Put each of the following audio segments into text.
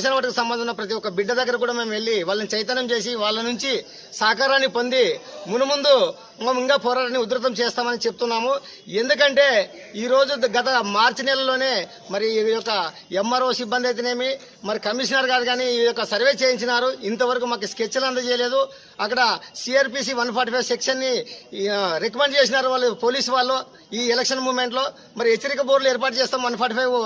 శ్మశాన వాటికి సంబంధించిన ప్రతి ఒక్క బిడ్డ దగ్గర కూడా మేము వెళ్ళి వాళ్ళని చైతన్యం చేసి వాళ్ళ నుంచి సహకారాన్ని పొంది మునుముందు ఇంకా పోరాటాన్ని ఉధృతం చేస్తామని చెప్తున్నాము. ఎందుకంటే ఈరోజు గత మార్చి నెలలోనే మరి ఈ యొక్క ఎంఆర్ఓ సిబ్బంది అయితేనేమి మరి కమిషనర్ గారు కానీ ఈ యొక్క సర్వే చేయించినారు. ఇంతవరకు మాకు స్కెచ్లు అందజేయలేదు. అక్కడ సిఆర్పిసి వన్ ఫార్టీ ఫైవ్ సెక్షన్ని రికమెండ్ చేసినారు వాళ్ళు పోలీసు వాళ్ళు ఈ ఎలక్షన్ మూమెంట్లో. మరి హెచ్చరిక బోర్డులు ఏర్పాటు చేస్తాం వన్ ఫార్టీ ఫైవ్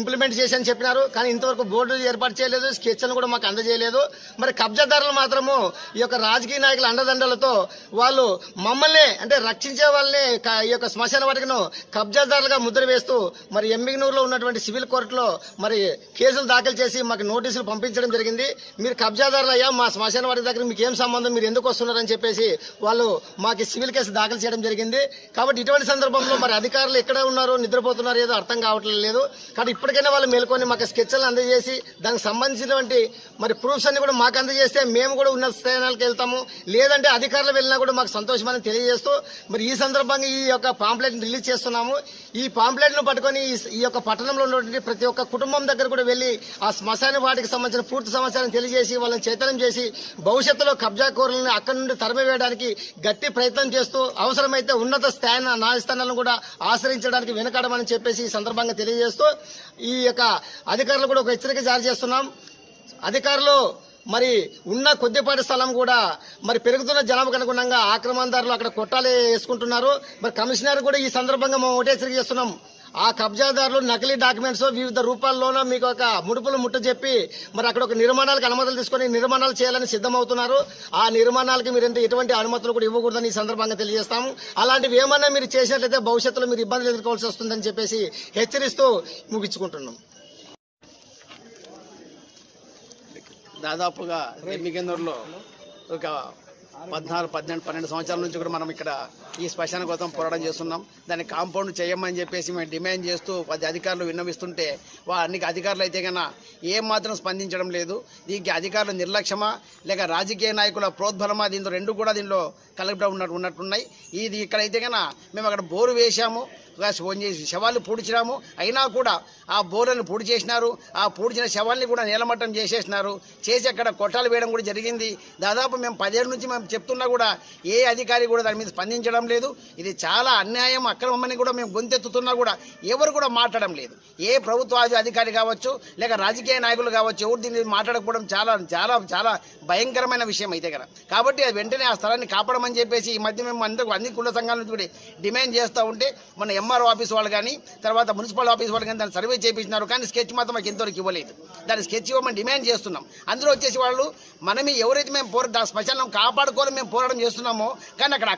ఇంప్లిమెంట్ చేశారని చెప్పినారు. కానీ ఇంతవరకు బోర్డు ఏర్పాటు చేయలేదు. స్కెచ్లను కూడా మాకు అందజేయలేదు. మరి కబ్జాదారులు మాత్రము ఈ యొక్క రాజకీయ నాయకుల అండదండలతో వాళ్ళు మమ్మల్ని అంటే రక్షించే వాళ్ళని ఈ యొక్క శ్మశాన వాటికను కబ్జాదారులుగా ముద్ర వేస్తూ మరి ఎమ్మిగనూరులో ఉన్నటువంటి సివిల్ కోర్టులో మరి కేసులు దాఖలు చేసి మాకు నోటీసులు పంపించడం జరిగింది. మీరు కబ్జాదారులు అయ్యా మా శ్మశాన వాటి దగ్గర మీకు ఏం సంబంధం? మీరు ఎందుకు వస్తున్నారని చెప్పేసి వాళ్ళు మాకు సివిల్ కేసు దాఖలు చేయడం జరిగింది. కాబట్టి ఇటువంటి సందర్భంలో మరి అధికారులు ఎక్కడ ఉన్నారో నిద్రపోతున్నారు ఏదో అర్థం కావట్లేదు. కాబట్టి ఇప్పటికైనా వాళ్ళు మేల్కొని మాకు స్కెచ్లను అందజేసి దానికి సంబంధించినటువంటి మరి ప్రూఫ్స్ అన్ని కూడా మాకు అందజేస్తే మేము కూడా ఉన్నత స్థానాలకు వెళ్తాము. లేదంటే అధికారులు వెళ్ళినా కూడా మాకు సంతోషమని తెలియజేస్తూ మరి ఈ సందర్భంగా ఈ యొక్క పాంప్లెట్ని రిలీజ్ చేస్తున్నాము. ఈ పాంప్లెట్ను పట్టుకొని ఈ- యొక్క పట్టణంలో ఉన్నటువంటి ప్రతి ఒక్క కుటుంబం దగ్గర కూడా వెళ్ళి ఆ శ్మశాన వాటికి సంబంధించిన పూర్తి సమాచారం తెలియజేసి వాళ్ళని చైతన్యం చేసి భవిష్యత్తులో కబ్జా కూరలను అక్కడి నుండి తరిమివేయడానికి గట్టి ప్రయత్నం చేస్తూ అవసరమైతే ఉన్నత స్థాన న్యాయస్థానాలను కూడా ఆశ్రయించడానికి వెనకాడమని చెప్పేసి ఈ సందర్భంగా తెలియజేస్తూ ఈ యొక్క అధికారులు కూడా ఒక హెచ్చరిక జారీ చేస్తున్నాం. అధికారులు మరి ఉన్న కొద్దిపాటి స్థలం కూడా మరి పెరుగుతున్న జనాభాకు అనుగుణంగా ఆక్రమణదారులు అక్కడ కొట్టాలి వేసుకుంటున్నారు. మరి కమిషనర్ కూడా ఈ సందర్భంగా మేము ఒకటే హెచ్చరిక చేస్తున్నాం. ఆ కబ్జాదారులు నకిలీ డాక్యుమెంట్స్ వివిధ రూపాల్లోనూ మీకు ఒక ముడుపులు ముట్ట చెప్పి మరి అక్కడ ఒక నిర్మాణాలకు అనుమతులు తీసుకొని నిర్మాణాలు చేయాలని సిద్ధమవుతున్నారు. ఆ నిర్మాణాలకి మీరు ఎటువంటి అనుమతులు కూడా ఇవ్వకూడదని ఈ సందర్భంగా తెలియజేస్తాము. అలాంటివి ఏమన్నా మీరు చేసినట్లయితే భవిష్యత్తులో మీరు ఇబ్బందులు ఎదుర్కోవాల్సి వస్తుందని చెప్పేసి హెచ్చరిస్తూ ముగించుకుంటున్నాం. దాదాపుగా ఒక పద్నాలుగు పన్నెండు పన్నెండు సంవత్సరాల నుంచి కూడా మనం ఇక్కడ ఈ శ్మశాన కోసం పోరాటం చేస్తున్నాం. దాన్ని కాంపౌండ్ చేయమని చెప్పేసి మేము డిమాండ్ చేస్తూ పది అధికారులు విన్నవిస్తుంటే వారికి అన్ని అధికారులు అయితే కన్నా ఏమాత్రం స్పందించడం లేదు. దీనికి అధికారుల నిర్లక్ష్యమా? లేక రాజకీయ నాయకుల ప్రోద్బలమా? దీంతో రెండు కూడా దీనిలో కలెక్టర్ ఉన్నట్టు ఉన్నట్టున్నాయి. ఇది ఇక్కడైతే కన్నా మేము అక్కడ బోరు వేశాము. ఫోన్ చేసి శవాలు పూడ్చినాము. అయినా కూడా ఆ బోర్లను పూడి చేసినారు. ఆ పూడ్చిన శవాల్ని కూడా నేలమట్టం చేసేసినారు. చేసి అక్కడ కొట్టాలు వేయడం కూడా జరిగింది. దాదాపు మేము పదేళ్ళ నుంచి మేము చెప్తున్నా కూడా ఏ అధికారి కూడా దాని మీద స్పందించడం లేదు. ఇది చాలా అన్యాయం అక్రమమని కూడా మేము గొంతెత్తుతున్నా కూడా ఎవరు కూడా మాట్లాడడం లేదు. ఏ ప్రభుత్వ అధికారి కావచ్చు లేక రాజకీయ నాయకులు కావచ్చు ఎవరు దీన్ని మాట్లాడకపోవడం చాలా చాలా చాలా భయంకరమైన విషయం అయితే కదా. కాబట్టి అది వెంటనే ఆ స్థలాన్ని కాపాడమని చెప్పేసి ఈ మధ్య మేము అందరూ అన్ని కుల సంఘాల నుంచి కూడా డిమాండ్ చేస్తూ ఉంటే మన ఎంఆర్ఓ ఆఫీస్ వాళ్ళు కానీ తర్వాత మున్సిపల్ ఆఫీస్ వాళ్ళు కానీ దాన్ని సర్వే చేయించినారు కానీ స్కెచ్ మాత్రం మాకు ఇంతవరకు ఇవ్వలేదు. దాని స్కెచ్ ఇవ్వమని డిమాండ్ చేస్తున్నాం. అందులో వచ్చేసి వాళ్ళు మనమే ఎవరైతే మేము పోరా శ్మశానం కాపాడుకోవాలని మేము పోరాటం చేస్తున్నాము. కానీ అక్కడ